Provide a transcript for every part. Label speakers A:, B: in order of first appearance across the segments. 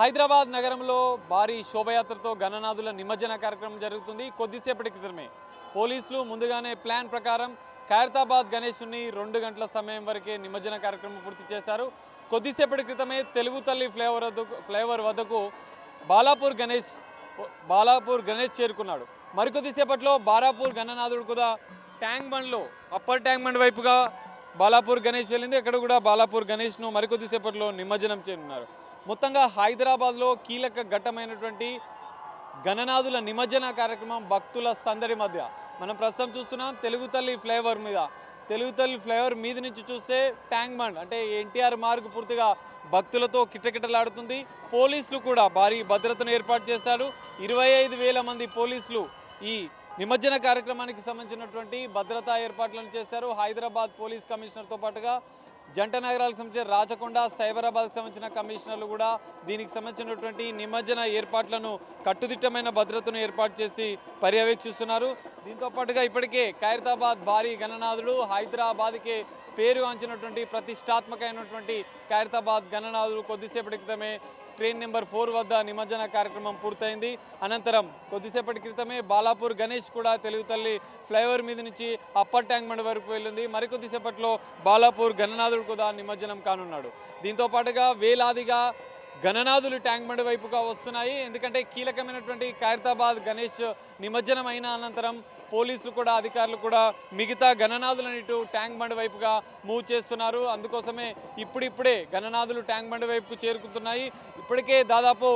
A: హైదరాబాద్ నగరంలో భారీ శోభయాత్రతో గణనాథుల నిమజ్జన కార్యక్రమం జరుగుతుంది. కొద్దిసేపటి క్రితమే పోలీసులు ముందుగానే ప్లాన్ ప్రకారం ఖైరతాబాద్ గణేష్ని రెండు గంటల సమయం వరకే నిమజ్జన కార్యక్రమం పూర్తి చేశారు. కొద్దిసేపటి క్రితమే తెలుగు తల్లి ఫ్లేవర్ వద్దకు ఫ్లేవర్ వద్దకు బాలాపూర్ గణేష్ బాలాపూర్ గణేష్ చేరుకున్నాడు. మరికొద్దిసేపట్లో బాలాపూర్ గణనాథుడు కూడా ట్యాంక్ బండ్లో అప్పర్ ట్యాంక్ బండ్ వైపుగా బాలాపూర్ గణేష్ వెళ్ళింది. అక్కడ కూడా బాలాపూర్ గణేష్ను మరికొద్దిసేపట్లో నిమజ్జనం చేయనున్నారు. మొత్తంగా హైదరాబాద్లో కీలక ఘట్టమైనటువంటి గణనాథుల నిమజ్జన కార్యక్రమం భక్తుల సందడి మధ్య. మనం ప్రస్తుతం చూస్తున్నాం తెలుగు తల్లి ఫ్లేవర్ మీద. తెలుగు తల్లి ఫ్లేవర్ మీద నుంచి చూస్తే ట్యాంక్ బండ్ అంటే ఎన్టీఆర్ మార్గ్ పూర్తిగా భక్తులతో కిటకిటలాడుతుంది. పోలీసులు కూడా భారీ భద్రతను ఏర్పాటు చేశారు. ఇరవై ఐదు వేల మంది పోలీసులు ఈ నిమజ్జన కార్యక్రమానికి సంబంధించినటువంటి భద్రతా ఏర్పాట్లను చేశారు. హైదరాబాద్ పోలీస్ కమిషనర్తో పాటుగా జంట నగరాలకు సంబంధించిన రాచకొండ సైబరాబాద్కు సంబంధించిన కమిషనర్లు కూడా దీనికి సంబంధించినటువంటి నిమజ్జన ఏర్పాట్లను కట్టుదిట్టమైన భద్రతను ఏర్పాటు చేసి పర్యవేక్షిస్తున్నారు. దీంతో పాటుగా ఇప్పటికే ఖైరతాబాద్ భారీ గణనాథుడు హైదరాబాద్కే పేరుగాంచినటువంటి ప్రతిష్టాత్మకమైనటువంటి ఖైరతాబాద్ గణనాథుడు కొద్దిసేపటి క్రితమే ట్రైన్ నెంబర్ ఫోర్ వద్ద నిమజ్జన కార్యక్రమం పూర్తయింది. అనంతరం కొద్దిసేపటి క్రితమే బాలాపూర్ గణేష్ కూడా తెలుగు తల్లి ఫ్లైఓవర్ మీద నుంచి అప్పర్ ట్యాంక్ బండ్ వరకు వెళ్ళింది. మరికొద్దిసేపట్లో బాలాపూర్ గణనాథుడు కూడా నిమజ్జనం కానున్నాడు. దీంతో పాటుగా వేలాదిగా గణనాథులు ట్యాంక్ బండ్ వైపుగా వస్తున్నాయి. ఎందుకంటే కీలకమైనటువంటి ఖైరతాబాద్ గణేష్ నిమజ్జనం అయిన అనంతరం పోలీసులు కూడా అధికారులు కూడా మిగతా గణనాథులను ఇటు ట్యాంక్ బండ్ వైపుగా మూవ్ చేస్తున్నారు. అందుకోసమే ఇప్పుడిప్పుడే గణనాథులు ట్యాంక్ బండ్ వైపుకు చేరుకుతున్నాయి ఇప్పటికే దాదాపు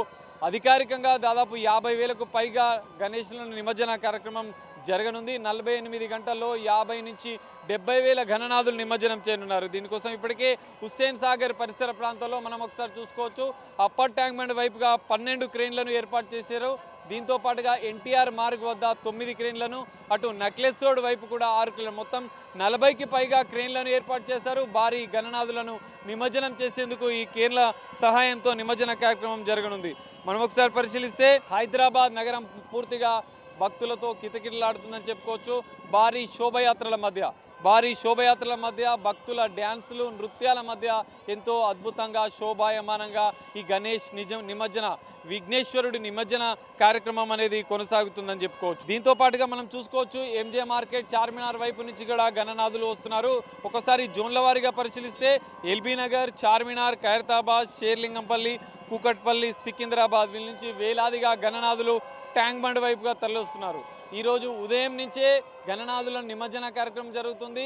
A: అధికారికంగా దాదాపు యాభై వేలకు పైగా గణేషులను నిమజ్జన కార్యక్రమం జరగనుంది. నలభై ఎనిమిది గంటల్లో యాభై నుంచి డెబ్బై వేల ఘననాథులు నిమజ్జనం చేయనున్నారు. దీనికోసం ఇప్పటికే హుస్సేన్ సాగర్ పరిసర ప్రాంతంలో మనం ఒకసారి చూసుకోవచ్చు. అప్పర్ ట్యాంక్ బండ్ వైపుగా పన్నెండు క్రేన్లను ఏర్పాటు చేశారు. దీంతో పాటుగా ఎన్టీఆర్ మార్గ్ వద్ద తొమ్మిది క్రేన్లను అటు నక్లెస్ రోడ్ వైపు కూడా ఆరు క్రేన్లు మొత్తం నలభైకి పైగా క్రేన్లను ఏర్పాటు చేశారు. భారీ గణనాథులను నిమజ్జనం చేసేందుకు ఈ క్రేన్ల సహాయంతో నిమజ్జన కార్యక్రమం జరగనుంది. మనం ఒకసారి పరిశీలిస్తే హైదరాబాద్ నగరం పూర్తిగా భక్తులతో కితకిటలాడుతుందని చెప్పుకోవచ్చు. భారీ శోభయాత్రల మధ్య భారీ శోభయాత్రల మధ్య భక్తుల డ్యాన్సులు నృత్యాల మధ్య ఎంతో అద్భుతంగా శోభాయమానంగా ఈ గణేష్ నిజం నిమజ్జన విఘ్నేశ్వరుడి నిమజ్జన కార్యక్రమం అనేది కొనసాగుతుందని చెప్పుకోవచ్చు. దీంతో పాటుగా మనం చూసుకోవచ్చు ఎంజే మార్కెట్ చార్మినార్ వైపు నుంచి కూడా గణనాథులు వస్తున్నారు. ఒకసారి జోన్ల వారీగా పరిశీలిస్తే ఎల్బీ నగర్ చార్మినార్ ఖైరతాబాద్ షేర్లింగంపల్లి కూకట్పల్లి సికింద్రాబాద్ వీళ్ళ నుంచి వేలాదిగా గణనాథులు ట్యాంక్ బండ్ వైపుగా తరలిస్తున్నారు ఈరోజు ఉదయం నుంచే గణనాథుల నిమజ్జన కార్యక్రమం జరుగుతుంది.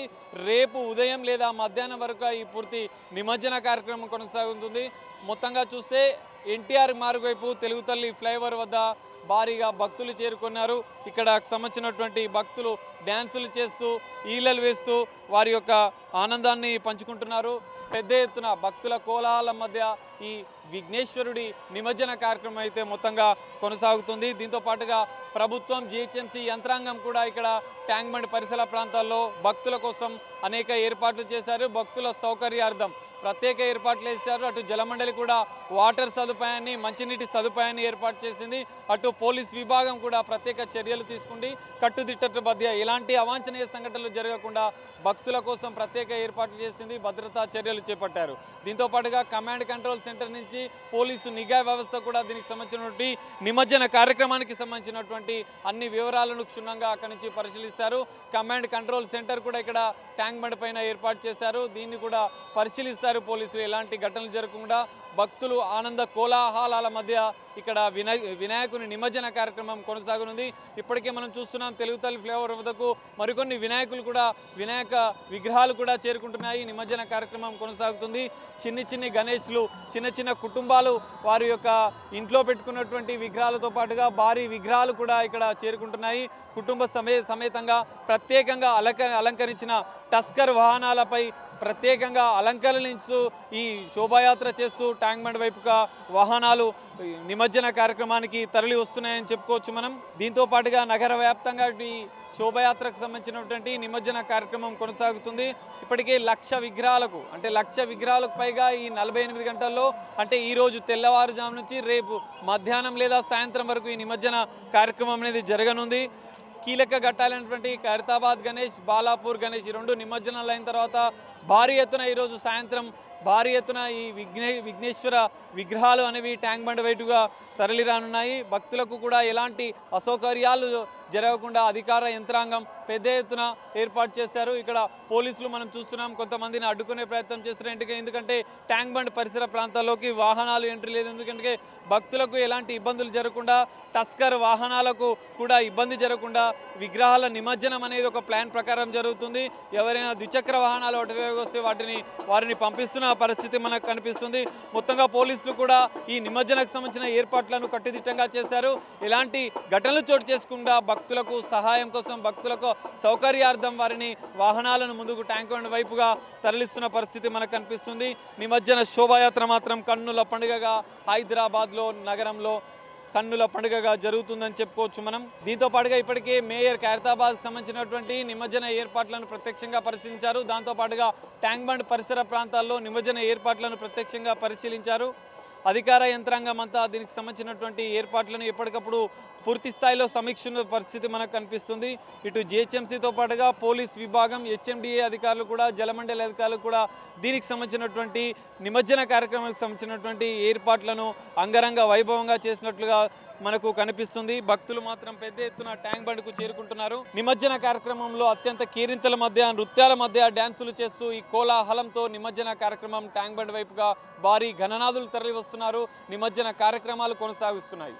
A: రేపు ఉదయం లేదా మధ్యాహ్నం వరకు ఈ పూర్తి నిమజ్జన కార్యక్రమం కొనసాగుతుంది. మొత్తంగా చూస్తే ఎన్టీఆర్ మార్గవైపు తెలుగు తల్లి ఫ్లైఓవర్ వద్ద భారీగా భక్తులు చేరుకున్నారు. ఇక్కడ సంబంధించినటువంటి భక్తులు డ్యాన్సులు చేస్తూ ఈలలు వేస్తూ వారి యొక్క ఆనందాన్ని పంచుకుంటున్నారు. పెద్ద ఎత్తున భక్తుల కోలాహల మధ్య ఈ విఘ్నేశ్వరుడి నిమజ్జన కార్యక్రమం అయితే మొత్తంగా కొనసాగుతుంది. దీంతో పాటుగా ప్రభుత్వం జిహెచ్ఎంసీ యంత్రాంగం కూడా ఇక్కడ ట్యాంక్ బండ్ పరిసర ప్రాంతాల్లో భక్తుల కోసం అనేక ఏర్పాట్లు చేశారు. భక్తుల సౌకర్యార్థం ప్రత్యేక ఏర్పాట్లు చేశారు. అటు జలమండలి కూడా వాటర్ సదుపాయాన్ని మంచినీటి సదుపాయాన్ని ఏర్పాటు చేసింది. అటు పోలీస్ విభాగం కూడా ప్రత్యేక చర్యలు తీసుకుంది. కట్టుదిట్టల మధ్య ఎలాంటి అవాంఛనీయ సంఘటనలు జరగకుండా భక్తుల కోసం ప్రత్యేక ఏర్పాట్లు చేసింది. భద్రతా చర్యలు చేపట్టారు. దీంతో పాటుగా కమాండ్ కంట్రోల్ సెంటర్ నుంచి పోలీసు నిఘా వ్యవస్థ కూడా దీనికి సంబంధించినటువంటి నిమజ్జన కార్యక్రమానికి సంబంధించినటువంటి అన్ని వివరాలను క్షుణ్ణంగా అక్కడి నుంచి పరిశీలిస్తారు. కమాండ్ కంట్రోల్ సెంటర్ కూడా ఇక్కడ ట్యాంక్ బండ్ పైన ఏర్పాటు చేశారు. దీన్ని కూడా పరిశీలిస్తారు. పోలీసులు. ఎలాంటి ఘటనలు జరగకుండా భక్తులు ఆనంద కోలాహలాల మధ్య ఇక్కడ వినాయ వినాయకుని నిమజ్జన కార్యక్రమం కొనసాగనుంది. ఇప్పటికే మనం చూస్తున్నాం తెలుగు తల్లి ఫ్లేవర్ వద్దకు మరికొన్ని వినాయకులు కూడా వినాయక విగ్రహాలు కూడా చేరుకుంటున్నాయి. నిమజ్జన కార్యక్రమం కొనసాగుతుంది. చిన్ని చిన్ని గణేష్లు చిన్న చిన్న కుటుంబాలు వారి యొక్క ఇంట్లో పెట్టుకున్నటువంటి విగ్రహాలతో పాటుగా భారీ విగ్రహాలు కూడా ఇక్కడ చేరుకుంటున్నాయి. కుటుంబ సమే సమేతంగా ప్రత్యేకంగా అలంక అలంకరించిన టస్కర్ వాహనాలపై ప్రత్యేకంగా అలంకరించు ఈ శోభాయాత్ర చేస్తూ ట్యాంక్ బండ్ వైపుగా వాహనాలు ఈ నిమజ్జన కార్యక్రమానికి తరలి వస్తున్నాయని చెప్పుకోవచ్చు మనం. దీంతో పాటుగా నగర వ్యాప్తంగా ఈ శోభయాత్రకు సంబంధించినటువంటి నిమజ్జన కార్యక్రమం కొనసాగుతుంది. ఇప్పటికే లక్ష విగ్రహాలకు అంటే లక్ష విగ్రహాలకు పైగా ఈ నలభై ఎనిమిది గంటల్లో అంటే ఈరోజు తెల్లవారుజాము నుంచి రేపు మధ్యాహ్నం లేదా సాయంత్రం వరకు ఈ నిమజ్జన కార్యక్రమం అనేది జరగనుంది. కీలక ఘట్టాలైనటువంటి ఖైరతాబాద్ గణేష్ బాలాపూర్ గణేష్ ఈ రెండు నిమజ్జనాలు అయిన తర్వాత భారీ ఎత్తున ఈరోజు సాయంత్రం భారీ ఎత్తున ఈ విఘ్నే విఘ్నేశ్వర విగ్రహాలు అనేవి ట్యాంక్ బండ్ వైపుగా తరలిరానున్నాయి. భక్తులకు కూడా ఎలాంటి అసౌకర్యాలు జరగకుండా అధికార యంత్రాంగం పెద్ద ఎత్తున ఏర్పాటు చేశారు. ఇక్కడ పోలీసులు మనం చూస్తున్నాం కొంతమందిని అడ్డుకునే ప్రయత్నం చేస్తున్నారు. ఎందుకంటే ట్యాంక్ బండ్ పరిసర ప్రాంతాల్లోకి వాహనాలు ఎంట్రీ లేదు. ఎందుకంటే భక్తులకు ఎలాంటి ఇబ్బందులు జరగకుండా టస్కర్ వాహనాలకు కూడా ఇబ్బంది జరగకుండా విగ్రహాల నిమజ్జనం అనేది ఒక ప్లాన్ ప్రకారం జరుగుతుంది. ఎవరైనా ద్విచక్ర వాహనాలు అటువైపు వస్తే వాటిని వారిని పంపిస్తున్న పరిస్థితి మనకు కనిపిస్తుంది. మొత్తంగా పోలీసులు కూడా ఈ నిమజ్జనకు సంబంధించిన ఏర్పాట్లను కట్టుదిట్టంగా చేశారు. ఎలాంటి ఘటనలు చోటు చేసుకుండా భక్తులకు సహాయం కోసం భక్తులకు సౌకర్యార్థం వారిని వాహనాలను ముందుకు ట్యాంక్ బండ్ వైపుగా తరలిస్తున్న పరిస్థితి మనకు కనిపిస్తుంది. నిమజ్జన శోభాయాత్ర మాత్రం కన్నుల పండుగగా హైదరాబాద్లో నగరంలో కన్నుల పండుగగా జరుగుతుందని చెప్పుకోవచ్చు మనం. దీంతో పాటుగా ఇప్పటికే మేయర్ ఖైరతాబాద్కి సంబంధించినటువంటి నిమజ్జన ఏర్పాట్లను ప్రత్యక్షంగా పరిశీలించారు. దాంతో పాటుగా ట్యాంక్ బండ్ పరిసర ప్రాంతాల్లో నిమజ్జన ఏర్పాట్లను ప్రత్యక్షంగా పరిశీలించారు. అధికార యంత్రాంగం అంతా దీనికి సంబంధించినటువంటి ఏర్పాట్లను ఎప్పటికప్పుడు పూర్తి స్థాయిలో సమీక్షణ పరిస్థితి మనకు కనిపిస్తుంది. ఇటు జిహెచ్ఎంసీతో పాటుగా పోలీస్ విభాగం హెచ్ఎండిఏ అధికారులు కూడా జలమండలి అధికారులు కూడా దీనికి సంబంధించినటువంటి నిమజ్జన కార్యక్రమానికి సంబంధించినటువంటి ఏర్పాట్లను అంగరంగ వైభవంగా చేసినట్లుగా మనకు కనిపిస్తుంది. భక్తులు మాత్రం పెద్ద ఎత్తున ట్యాంక్ బండ్కు చేరుకుంటున్నారు. నిమజ్జన కార్యక్రమంలో అత్యంత కీరింతల మధ్య నృత్యాల మధ్య డ్యాన్సులు చేస్తూ ఈ కోలాహలంతో నిమజ్జన కార్యక్రమం ట్యాంక్ బండ్ వైపుగా భారీ ఘననాదులు తరలి వస్తున్నారు నిమజ్జన కార్యక్రమాలు కొనసాగిస్తున్నాయి.